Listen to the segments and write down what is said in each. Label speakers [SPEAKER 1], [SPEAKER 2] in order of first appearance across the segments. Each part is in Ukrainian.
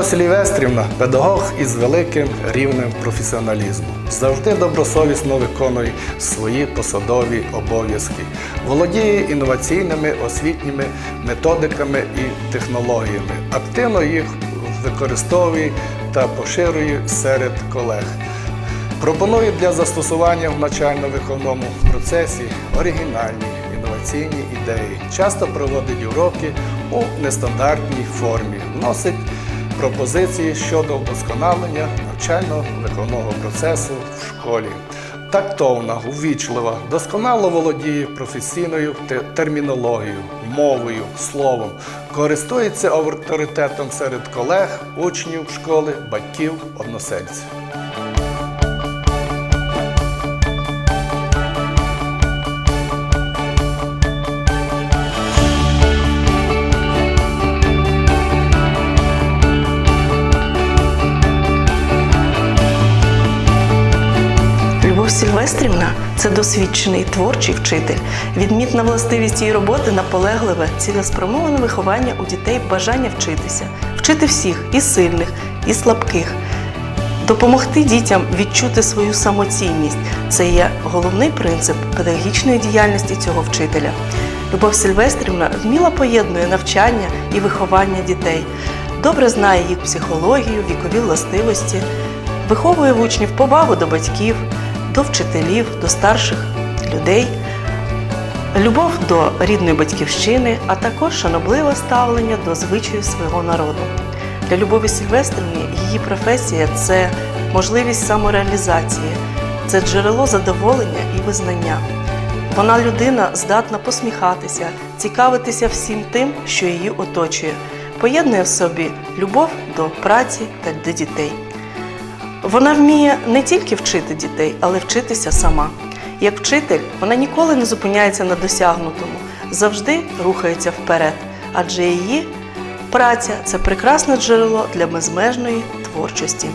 [SPEAKER 1] Любов Сільвестрівна педагог із великим рівнем професіоналізму. Завжди добросовісно виконує свої посадові обов'язки, володіє інноваційними освітніми методиками і технологіями, активно їх використовує та поширює серед колег. Пропонує для застосування в навчально-виховному процесі оригінальні інноваційні ідеї. Часто проводить уроки у нестандартній формі, вносить пропозиції щодо вдосконалення навчально-виховного процесу в школі. Тактовна, увічлива, досконало володіє професійною термінологією, мовою, словом, користується авторитетом серед колег, учнів школи, батьків, односельців.
[SPEAKER 2] Любов це досвідчений творчий вчитель. Відмітна властивість її роботи наполегливе, цілеспрямоване виховання у дітей бажання вчитися, вчити всіх і сильних, і слабких. Допомогти дітям відчути свою самоцінність це є головний принцип педагогічної діяльності цього вчителя. Любов Сильвестрівна вміло поєднує навчання і виховання дітей, добре знає їх психологію, вікові властивості, виховує в учнів повагу до батьків, до вчителів, до старших людей, любов до рідної батьківщини, а також шанобливе ставлення до звичаїв свого народу. Для Любові Сільвестрівни її професія це можливість самореалізації, це джерело задоволення і визнання. Вона людина здатна посміхатися, цікавитися всім тим, що її оточує, поєднує в собі любов до праці та до дітей. Вона вміє не тільки вчити дітей, але вчитися сама. Як вчитель, вона ніколи не зупиняється на досягнутому, завжди рухається вперед, адже її праця це прекрасне джерело для безмежної творчості.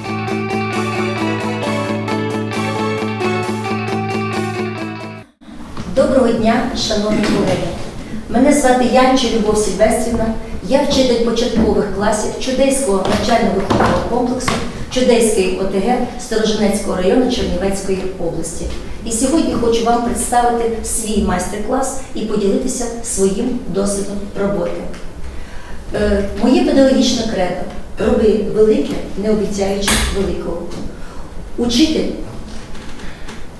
[SPEAKER 3] Доброго дня, шановні колеги. Мене звати Янча Любов Сільвестрівна. Я вчитель початкових класів Чудейського навчально-виховного комплексу Чудейської ОТГ Сторожинецького району Чернівецької області. І сьогодні хочу вам представити свій майстер-клас і поділитися своїм досвідом роботи. Е, Моє педагогічне кредо роби велике, не обіцяючи великого. Учитель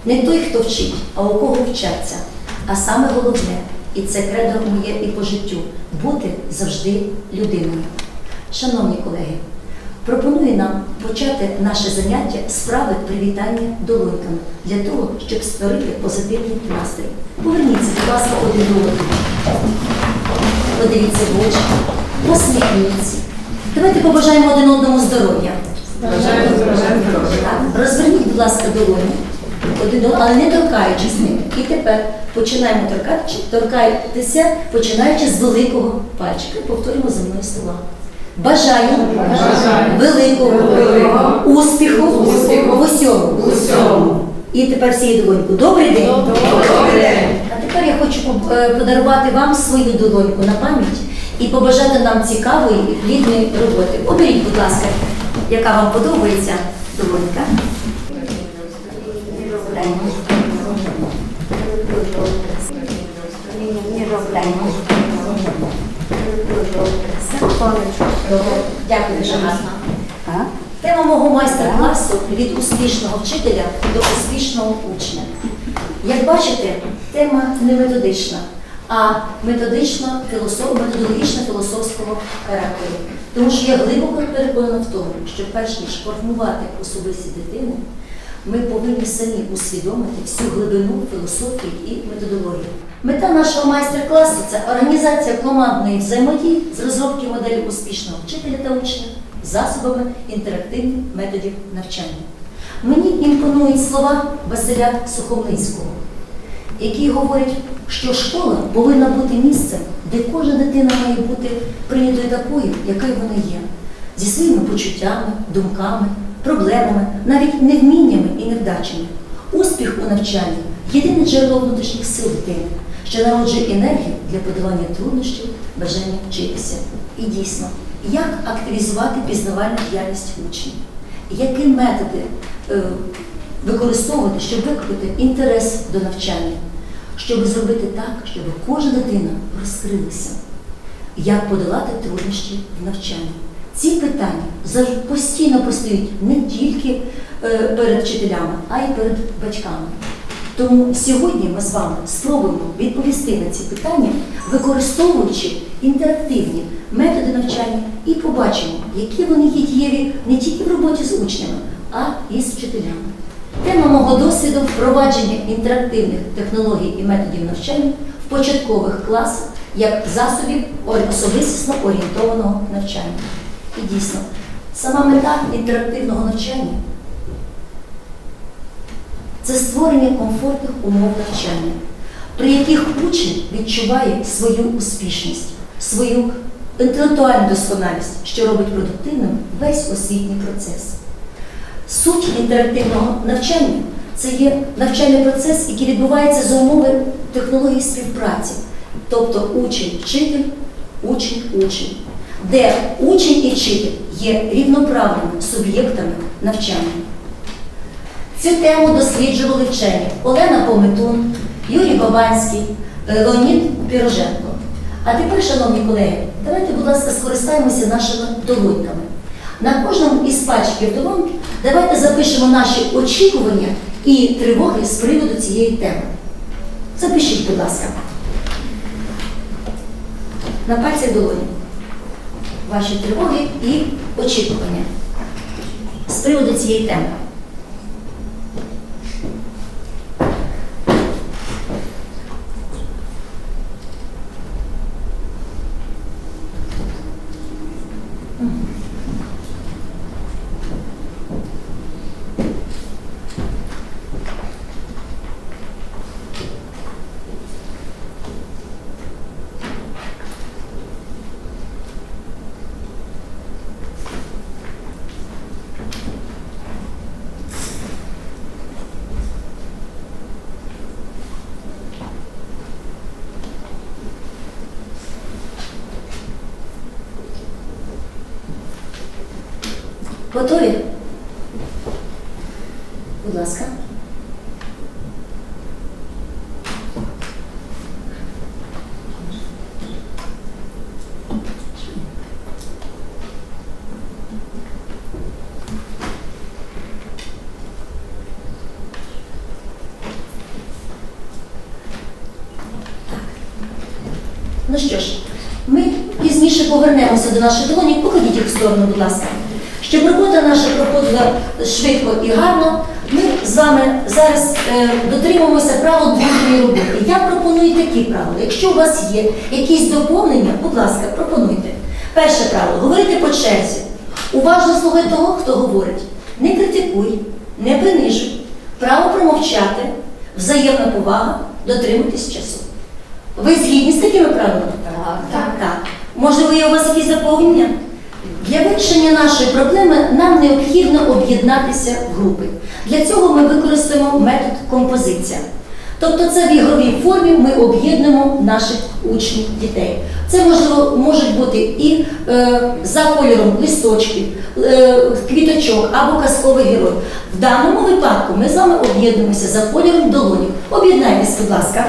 [SPEAKER 3] не той, хто вчить, а у кого вчаться. А саме головне, і це кредо моє і по життю бути завжди людиною. Шановні колеги, пропоную нам почати наше заняття з справи привітання долоньками для того, щоб створити позитивний настрій. Поверніться, будь ласка, один до одного. Подивіться в очі, посміхніться. Давайте побажаємо один одному здоров'я. Розверніть, будь ласка, долоні. Один але не торкаючись ними. І тепер починаємо торкатися, торкайтеся, починаючи з великого пальчика. Повторюємо за мною слова. Бажаю, великого, успіху, в усьому. І тепер всією долоньку. Добрий день. А тепер я хочу е, подарувати вам свою долоньку на пам'ять і побажати нам цікавої і плідної роботи. Оберіть, будь ласка, яка вам подобається долонька. Дякую, дуже гарно. Тема мого майстер-класу від успішного вчителя до успішного учня. Як бачите, тема не методична, а методично методологічно філософського характеру. Тому що я глибоко переконана в тому, що перш ніж формувати особистість дитини, ми повинні самі усвідомити всю глибину філософії і методології. Мета нашого майстер-класу це організація командної взаємодії з розробки моделі успішного вчителя та учня засобами інтерактивних методів навчання. Мені імпонують слова Василя Сухомлинського, який говорить, що школа повинна бути місцем, де кожна дитина має бути прийнятою такою, якою вона є, зі своїми почуттями, думками, проблемами, навіть невміннями і невдачами. Успіх у навчанні єдине джерело внутрішніх сил дитини, що народжує енергію для подолання труднощів, бажання вчитися. І дійсно, як активізувати пізнавальну діяльність учнів, які методи е, використовувати, щоб викликати інтерес до навчання, щоб зробити так, щоб кожна дитина розкрилася, як подолати труднощі в навчанні. Ці питання постійно постають не тільки е, перед вчителями, а й перед батьками. Тому сьогодні ми з вами спробуємо відповісти на ці питання, використовуючи інтерактивні методи навчання, і побачимо, які вони є дієві не тільки в роботі з учнями, а і з вчителями. Тема мого досвіду впровадження інтерактивних технологій і методів навчання в початкових класах як засобів особистісно орієнтованого навчання. І дійсно, сама мета інтерактивного навчання це створення комфортних умов навчання, при яких учень відчуває свою успішність, свою інтелектуальну досконалість, що робить продуктивним весь освітній процес. Суть інтерактивного навчання це є навчальний процес, який відбувається за умови технології співпраці, тобто учень-вчитель, учень-учень, де учень і вчитель є рівноправними суб'єктами навчання. Цю тему досліджували вчені Олена Пометун, Юрій Бабанський, е, Леонід Піроженко. А тепер, шановні колеги, давайте, будь ласка, скористаємося нашими долоньками. На кожному із пачків долоньки давайте запишемо наші очікування і тривоги з приводу цієї теми. Запишіть, будь ласка. На пальці долоні. Ваші тривоги і очікування з приводу цієї теми. Готові? Будь ласка. Ну що ж, ми пізніше повернемося до наших долонів. Покладіть їх в сторону, будь ласка. Щоб робота наша проходила швидко і гарно, ми з вами зараз е, дотримуємося правил дружньої роботи. Я пропоную такі правила. Якщо у вас є якісь доповнення, будь ласка, пропонуйте. Перше правило говорити по черзі. Уважно слухай того, хто говорить. Не критикуй, не принижуй, право промовчати, взаємна повага, дотримуйтесь часу. Ви згідні з такими правилами? Так. Так, так. Можливо, є у вас якісь доповнення? Для вирішення нашої проблеми нам необхідно об'єднатися в групи. Для цього ми використаємо метод композиція. Тобто це в ігровій формі ми об'єднуємо наших учнів дітей. Це можливо можуть бути і е, за кольором листочків, е, квіточок або казковий герой. В даному випадку ми з вами об'єднуємося за кольором долонів. Об'єднайтесь, будь ласка.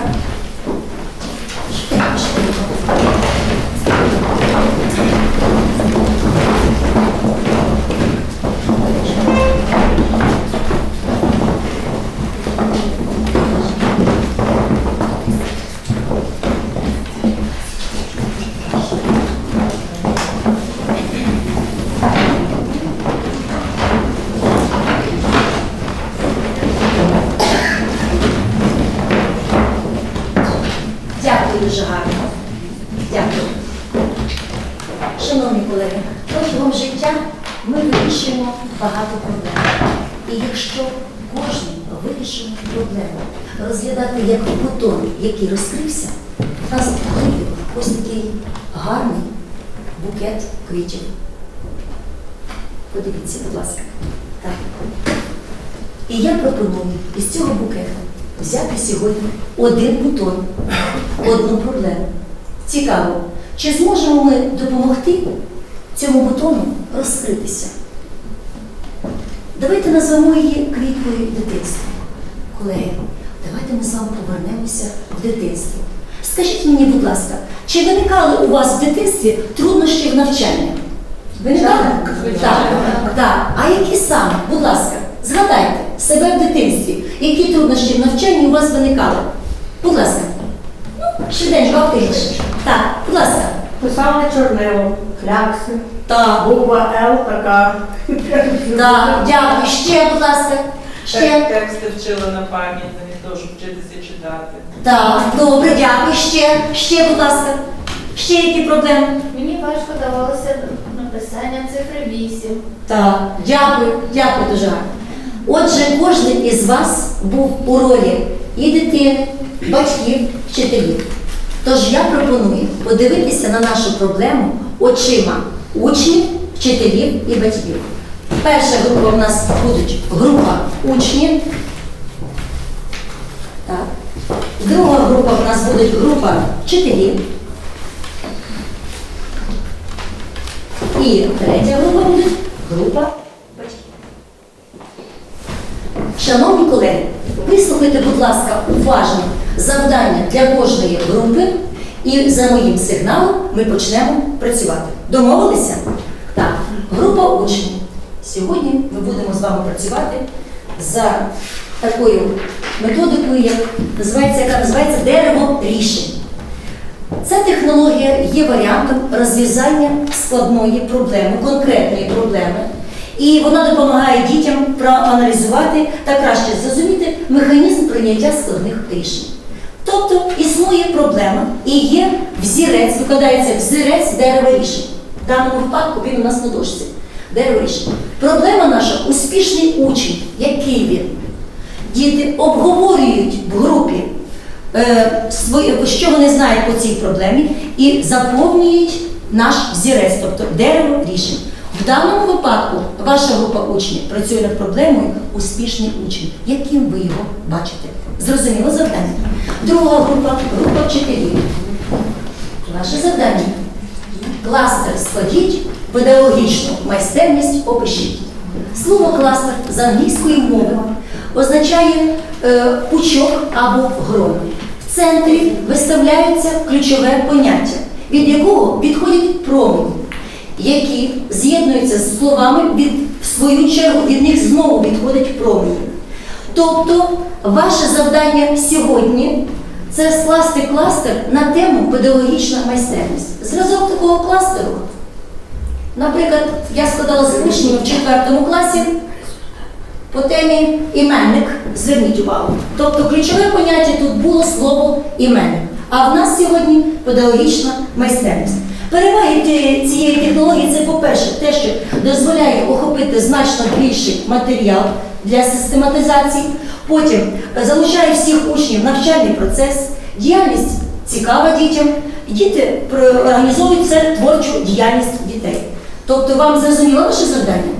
[SPEAKER 3] Один бутон, одну проблему. Цікаво, чи зможемо ми допомогти цьому бутону розкритися. Давайте назвемо її квіткою дитинства. Колеги, давайте ми з вами повернемося в дитинство. Скажіть мені, будь ласка, чи виникали у вас в дитинстві труднощі в навчанні? Виникали? Так, так. А які саме? Будь ласка, згадайте себе в дитинстві. Які труднощі в навчанні у вас виникали? Будь ласка. Ну, швиденько, активніше. Так, будь ласка.
[SPEAKER 4] Писали чорнилом, клякси,
[SPEAKER 3] Так,
[SPEAKER 4] буква Л така.
[SPEAKER 3] так, дякую. Ще, будь ласка. Ще.
[SPEAKER 5] Тек- Тексти вчила на пам'ять, не теж вчитися читати.
[SPEAKER 3] Так, добре, дякую. Ще, ще, будь ласка. Ще які проблеми?
[SPEAKER 6] Мені важко давалося написання цифри 8.
[SPEAKER 3] Так, дякую, дякую дуже гарно. Отже, кожен із вас був у ролі і дитини, батьків, вчителів. Тож я пропоную подивитися на нашу проблему очима учнів, вчителів і батьків. Перша група у нас будуть група учнів. Друга група у нас буде група вчителів. І третя група буде група батьків. Шановні колеги, вислухайте, будь ласка, уважно завдання для кожної групи, і за моїм сигналом ми почнемо працювати. Домовилися? Так, група учнів. Сьогодні ми будемо з вами працювати за такою методикою, як називається, яка називається дерево рішень. Ця технологія є варіантом розв'язання складної проблеми, конкретної проблеми. І вона допомагає дітям проаналізувати та краще зрозуміти механізм прийняття складних рішень. Тобто існує проблема і є взірець, викладається взірець дерева рішень. В даному випадку він у нас на дошці. Дерево рішень. Проблема наша успішний учень. Який він? Діти обговорюють в групі е, свої, що вони знають по цій проблемі, і заповнюють наш взірець, тобто дерево рішень. В даному випадку ваша група учнів працює над проблемою успішний учень, яким ви його бачите. Зрозуміло завдання. Друга група група вчителів. Ваше завдання. Кластер складіть, педагогічну майстерність опишіть. Слово кластер з англійської мови означає е, пучок або гром. В центрі виставляється ключове поняття, від якого відходять промені, які з'єднуються з словами, від, в свою чергу від них знову відходять промені. Тобто, ваше завдання сьогодні це скласти кластер на тему педагогічна майстерність. Зразок такого кластеру. Наприклад, я складала з учнями в 4 класі по темі іменник. Зверніть увагу. Тобто ключове поняття тут було слово іменник. А в нас сьогодні педагогічна майстерність. Переваги цієї технології це, по-перше, те, що дозволяє охопити значно більший матеріал для систематизації. Потім залучає всіх учнів навчальний процес, діяльність цікава дітям. Діти організовують це творчу діяльність дітей. Тобто вам зрозуміло ваше завдання?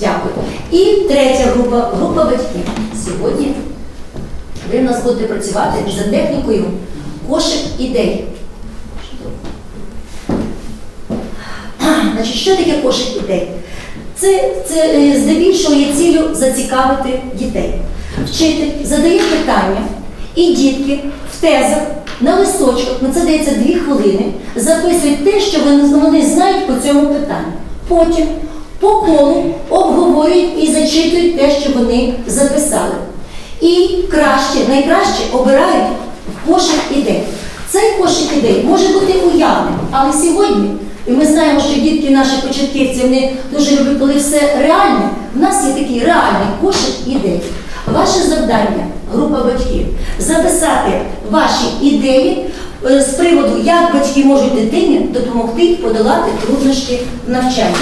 [SPEAKER 3] Дякую. І третя група група батьків. Сьогодні ви в нас будете працювати за технікою кошик ідей. Значить, що таке кошик ідей? Це, це е, здебільшого є ціллю зацікавити дітей. Вчитель задає питання, і дітки в тезах на листочках, на це дається дві хвилини, записують те, що вони знають по цьому питанню. Потім по колу обговорюють і зачитують те, що вони записали. І краще, найкраще обирають кошик ідей. Цей кошик ідей може бути уявним, але сьогодні, і ми знаємо, що дітки наші початківці вони дуже люблять, коли все реальне. В нас є такий реальний кошик ідей. Ваше завдання, група батьків, записати ваші ідеї е, з приводу, як батьки можуть дитині допомогти подолати труднощі в навчанні.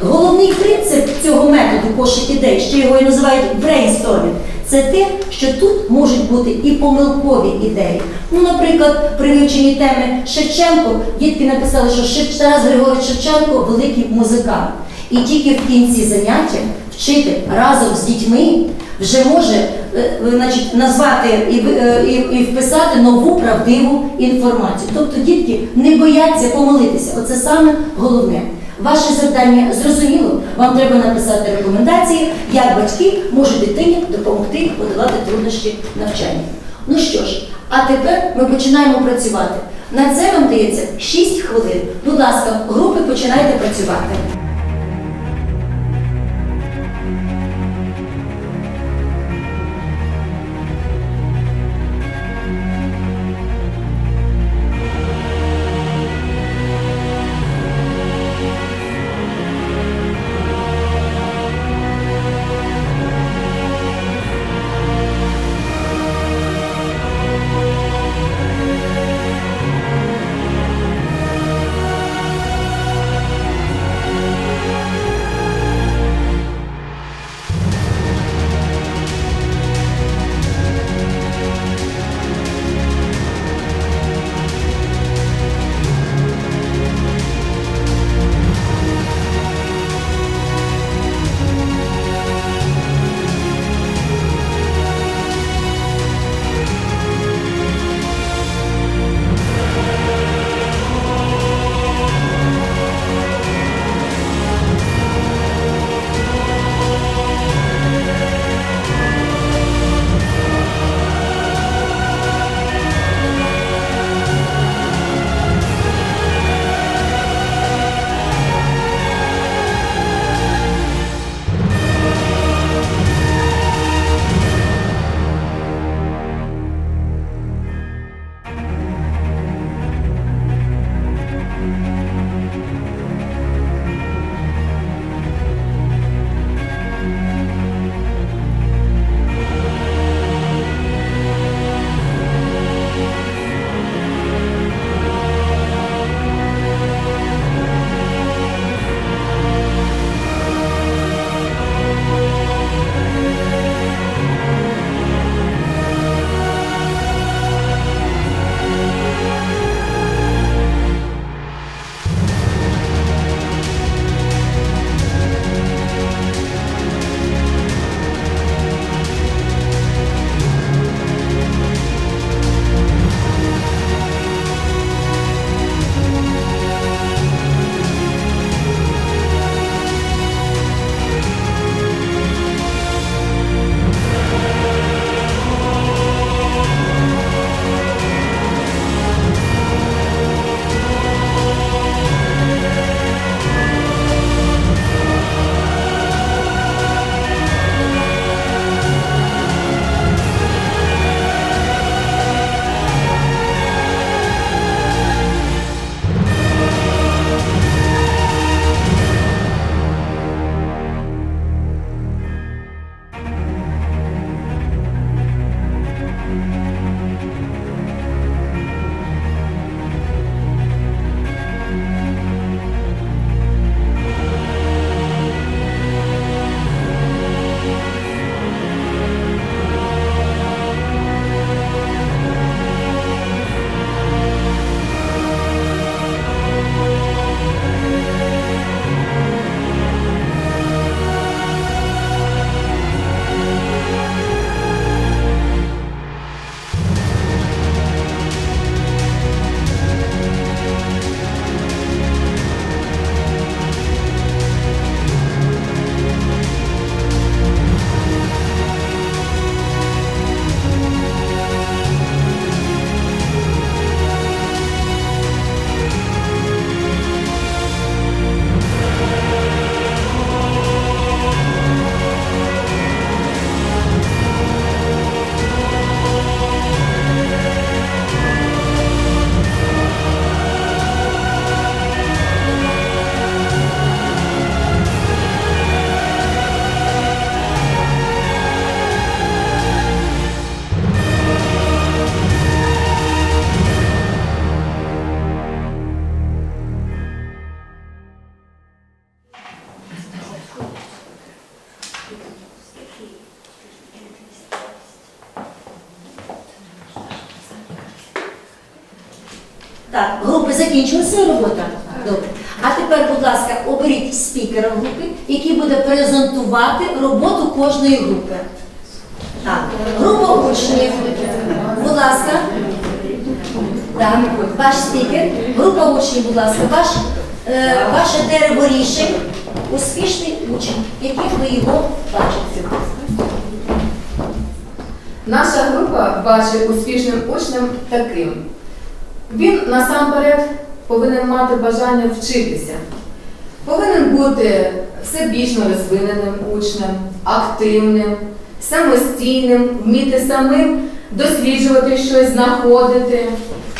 [SPEAKER 3] Головний принцип цього методу кошик ідей, що його і називають брейнстормінг, це те, що тут можуть бути і помилкові ідеї. Ну, наприклад, при вивченні теми Шевченко дітки написали, що Тарас Григорович Шевченко великий музикант. І тільки в кінці заняття вчитель разом з дітьми вже може е, е, значить, назвати і, е, і, і вписати нову правдиву інформацію. Тобто дітки не бояться помилитися. Оце саме головне. Ваше завдання зрозуміло. Вам треба написати рекомендації, як батьки можуть дитині допомогти подолати труднощі навчання. Ну що ж, а тепер ми починаємо працювати. На це вам дається 6 хвилин. Будь ласка, групи починайте працювати. Так, групи закінчили свою роботу? Добре. А тепер, будь ласка, оберіть спікера групи, який буде презентувати роботу кожної групи. Так, група учнів. Будь ласка. Так, ваш спікер. Група учнів, будь ласка, ваш е, ваше дерево рішень, успішний учень, яких ви його бачите?
[SPEAKER 7] Наша група бачить успішним учнем таким. Він насамперед повинен мати бажання вчитися, повинен бути всебічно розвиненим учнем, активним, самостійним, вміти самим досліджувати щось, знаходити,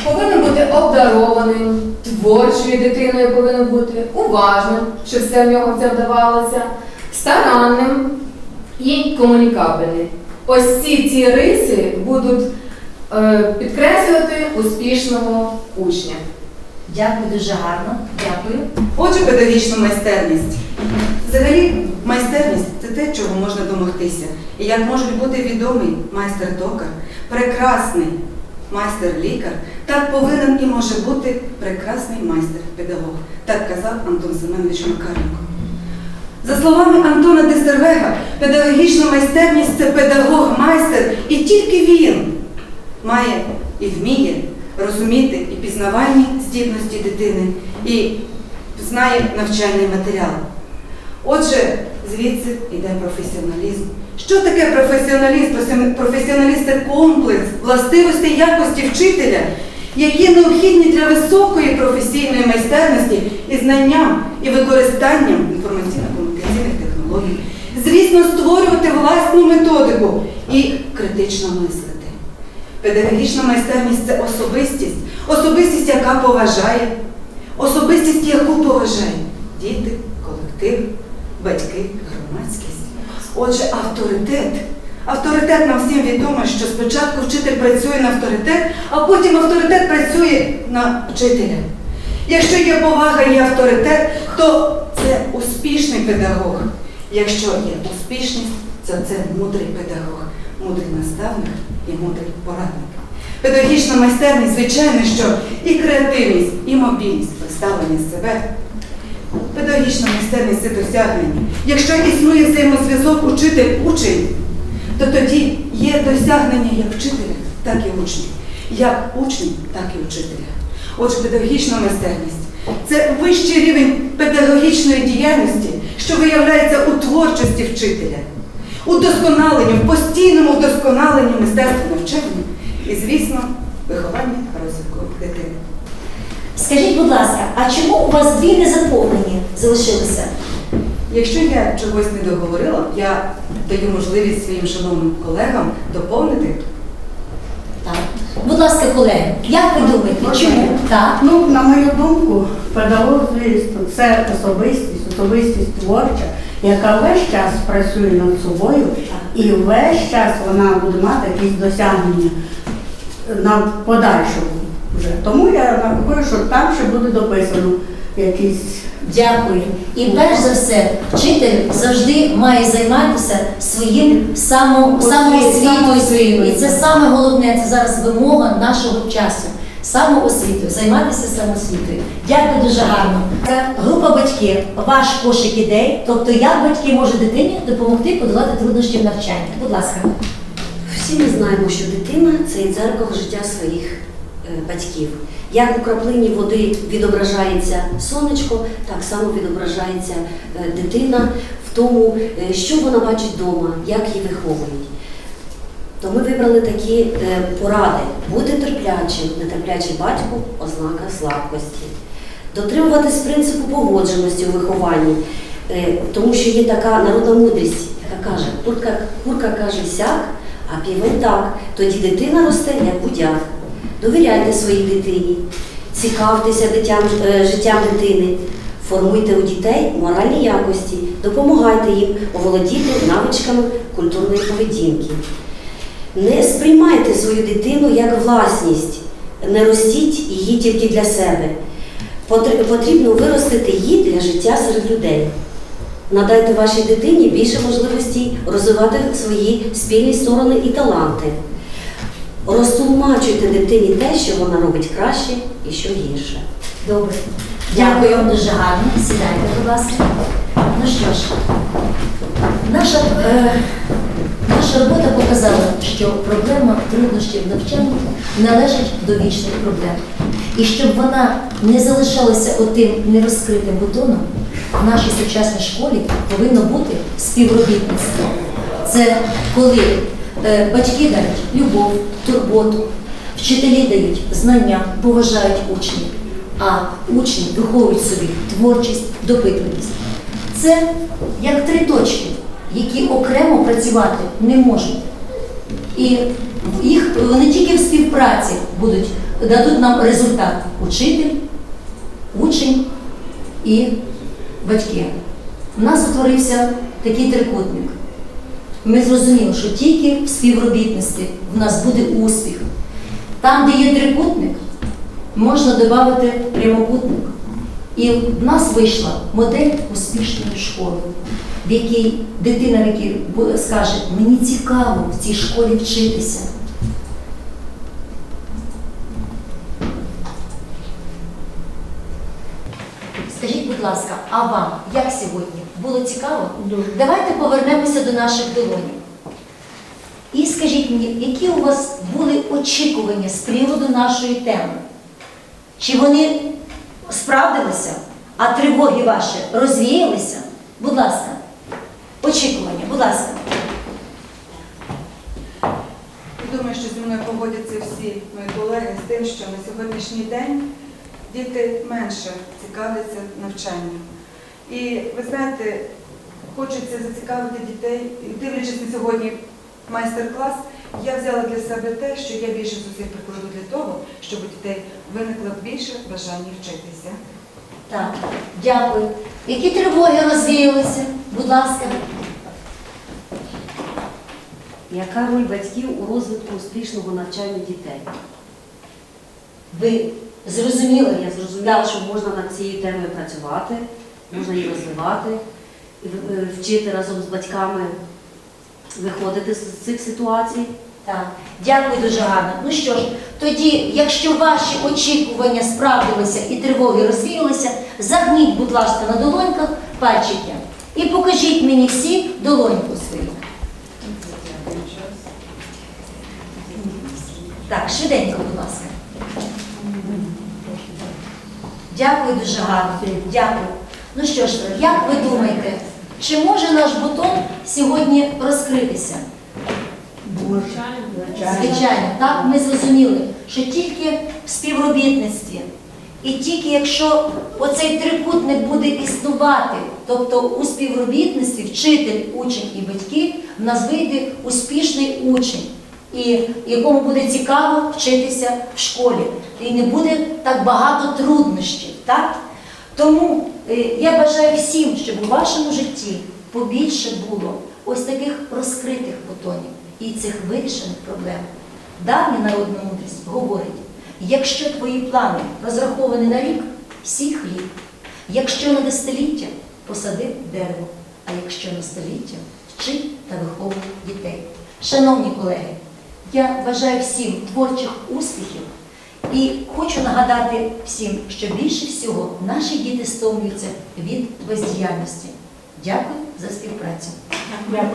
[SPEAKER 7] повинен бути обдарованим, творчою дитиною повинен бути, уважним, щоб все в нього це вдавалося, старанним і комунікабельний. Ось ці ці риси будуть підкреслювати успішного учня.
[SPEAKER 3] Дякую дуже гарно. Дякую.
[SPEAKER 8] Отже, педагогічну майстерність. Взагалі, майстерність це те, чого можна домогтися. І як може бути відомий майстер-токар, прекрасний майстер-лікар, так повинен і може бути прекрасний майстер-педагог. Так казав Антон Семенович Макаренко. За словами Антона Десервега, педагогічна майстерність це педагог-майстер, і тільки він має і вміє розуміти і пізнавальні здібності дитини, і знає навчальний матеріал. Отже, звідси йде професіоналізм. Що таке професіоналізм? Професіоналіст це комплекс властивостей якості вчителя, які необхідні для високої професійної майстерності і знанням і використанням інформаційно-комунікаційних технологій. Звісно, створювати власну методику і критично мислити. Педагогічна майстерність це особистість, особистість, яка поважає, особистість, яку поважають діти, колектив, батьки, громадськість. Отже, авторитет. Авторитет нам всім відомо, що спочатку вчитель працює на авторитет, а потім авторитет працює на вчителя. Якщо є повага і авторитет, то це успішний педагог. Якщо є успішність, то це мудрий педагог, мудрий наставник і мудрий порадник. Педагогічна майстерність, звичайно, що і креативність, і мобільність, представлення себе. Педагогічна майстерність це досягнення. Якщо існує взаємозв'язок учитель-учень, то тоді є досягнення як вчителя, так і учнів. Як учнів, так і вчителя. Отже, педагогічна майстерність це вищий рівень педагогічної діяльності, що виявляється у творчості вчителя, удосконаленні, в постійному вдосконаленні мистецтва навчання і, звісно, виховання розвитку дитини.
[SPEAKER 3] Скажіть, будь ласка, а чому у вас дві незаповнені залишилися?
[SPEAKER 8] Якщо я чогось не договорила, я даю можливість своїм шановним колегам доповнити.
[SPEAKER 3] Так. Будь ласка, колеги, як ви думаєте, чому? Так.
[SPEAKER 4] Ну, на мою думку, педагог, звісно, це особистість, особистість творча, яка весь час працює над собою, і весь час вона буде мати якісь досягнення на подальшому вже. Тому я рахую, що там ще буде дописано якісь
[SPEAKER 3] Дякую. І перш за все, вчитель завжди має займатися своїм само, самоосвітою.
[SPEAKER 4] самоосвітою.
[SPEAKER 3] І це саме головне, це зараз вимога нашого часу. Самоосвітою, займатися самоосвітою. Дякую дуже гарно. Група батьків, ваш кошик ідей, тобто як батьки можуть дитині допомогти подолати труднощі в навчанні. Будь ласка.
[SPEAKER 9] Всі ми знаємо, що дитина це і дзеркало життя своїх е, батьків. Як у краплині води відображається сонечко, так само відображається е, дитина в тому, е, що вона бачить вдома, як її виховують. То ми вибрали такі е, поради: бути терплячим, нетерплячий батько ознака слабкості. Дотримуватись принципу поводженості у вихованні, е, тому що є така народна мудрість, яка каже, курка, курка каже сяк, а півень так, тоді дитина росте, як будяк. Довіряйте своїй дитині, цікавтеся дитям, е, життям дитини, формуйте у дітей моральні якості, допомагайте їм оволодіти навичками культурної поведінки. Не сприймайте свою дитину як власність, не ростіть її тільки для себе. Потрібно виростити її для життя серед людей. Надайте вашій дитині більше можливостей розвивати свої спільні сторони і таланти. Розтулмачуйте дитині те, що вона робить краще і що гірше.
[SPEAKER 3] Добре. Дякую вам дуже гарно. Сідайте, будь ласка. Ну що ж, наша, е, наша робота показала, що проблема труднощів в навчанні належить до вічних проблем. І щоб вона не залишалася отим нерозкритим бутоном, в нашій сучасній школі повинно бути співробітництво. Це коли е, батьки дають любов, турботу, вчителі дають знання, поважають учнів, а учні виховують собі творчість, допитливість. Це як три точки, які окремо працювати не можуть. І їх вони тільки в співпраці будуть дадуть нам результат учитель, учень і батьки. У нас утворився такий трикутник. Ми зрозуміли, що тільки в співробітництві в нас буде успіх. Там, де є трикутник, можна додати прямокутник. І в нас вийшла модель успішної школи, в якій дитина в скаже, мені цікаво в цій школі вчитися. Скажіть, будь ласка, а вам як сьогодні? Було цікаво? Давайте повернемося до наших долонів. І скажіть мені, які у вас були очікування з приводу нашої теми? Чи вони справдилися, а тривоги ваші розвіялися? Будь ласка, очікування, будь ласка.
[SPEAKER 8] Думаю, що зі мною погодяться всі мої колеги з тим, що на сьогоднішній день діти менше цікавляться навчанням. І ви знаєте, хочеться зацікавити дітей, дивлячись на сьогодні майстер-клас, я взяла для себе те, що я більше зусиль прикладу для того, щоб у дітей виникло більше бажання вчитися.
[SPEAKER 3] Так, дякую. Які тривоги розвіялися? Будь ласка.
[SPEAKER 9] Яка роль батьків у розвитку успішного навчання дітей?
[SPEAKER 3] Ви зрозуміли?
[SPEAKER 9] Я зрозуміла, що можна над цією темою працювати, можна її розвивати, е, вчити разом з батьками виходити з цих ситуацій.
[SPEAKER 3] Так, дякую дуже гарно. Ну що ж, тоді, якщо ваші очікування справдилися і тривоги розвіялися, загніть, будь ласка, на долоньках пальчики і покажіть мені всі долоньку свою. Так, швиденько, будь ласка. Дякую дуже гарно. Дякую. Ну що ж, як ви думаєте, чи може наш бутон сьогодні розкритися? Звичайно, так ми зрозуміли, що тільки в співробітництві, і тільки якщо оцей трикутник буде існувати, тобто у співробітництві вчитель, учень і батьки, в нас вийде успішний учень, і якому буде цікаво вчитися в школі, і не буде так багато труднощів. Так? Тому е, я бажаю всім, щоб у вашому житті побільше було ось таких розкритих бутонів і цих вирішених проблем. Давня народна мудрість говорить, якщо твої плани розраховані на рік, сій хліб. Якщо на десятиліття, посади дерево, а якщо на століття, вчи та виховуй дітей. Шановні колеги, я бажаю всім творчих успіхів і хочу нагадати всім, що більше всього наші діти стомлюються від бездіяльності. Дякую за співпрацю.
[SPEAKER 4] Дякую.